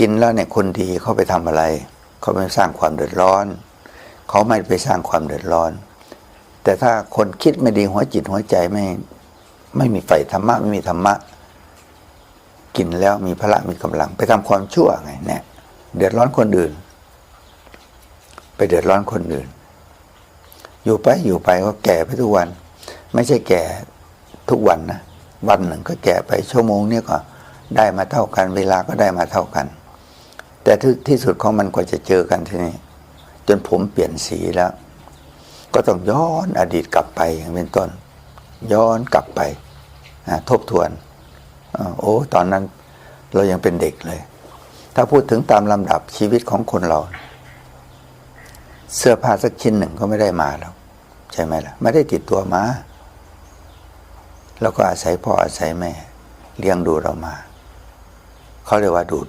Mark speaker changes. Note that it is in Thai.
Speaker 1: กินแล้วเนี่ยคนดีเขาไปทำอะไร เขาไม่สร้างความเดือดร้อน เขาไม่ไปสร้างความเดือดร้อน แต่ถ้าคนคิดไม่ดีหัวจิตหัวใจไม่ไม่มีไฟธรรมะไม่มีธรรมะ กินแล้วมีพละมีกำลัง ไปทำความชั่วไงเนี่ยเดือดร้อนคนอื่น ไปเดือดร้อนคนอื่น อยู่ไปอยู่ไปก็แก่ไปทุกวัน ไม่ใช่แก่ทุกวันนะวันหนึ่งก็แก่ไปชั่วโมงเนี่ยก็ได้มาเท่ากัน เวลาก็ได้มาเท่ากัน แต่ที่ที่สุดของมันก็จะเจอกันที่นี่จนผมเปลี่ยนสีแล้ว ก็ต้องย้อนอดีตกลับไปอย่างเป็นต้น ย้อนกลับไปทบทวนอโอ้ตอนนั้นเรายังเป็นเด็กเลย ถ้าพูดถึงตามลำดับชีวิตของคนเรา เสื้อผ้าสักชิ้นหนึ่งก็ไม่ได้มาแล้ว ใช่ไหมล่ะ ไม่ได้ติดตัวมาแล้วก็อาศัยพ่ออาศัยแม่ เลี้ยงดูเรามา เขาเรียกว่าดูด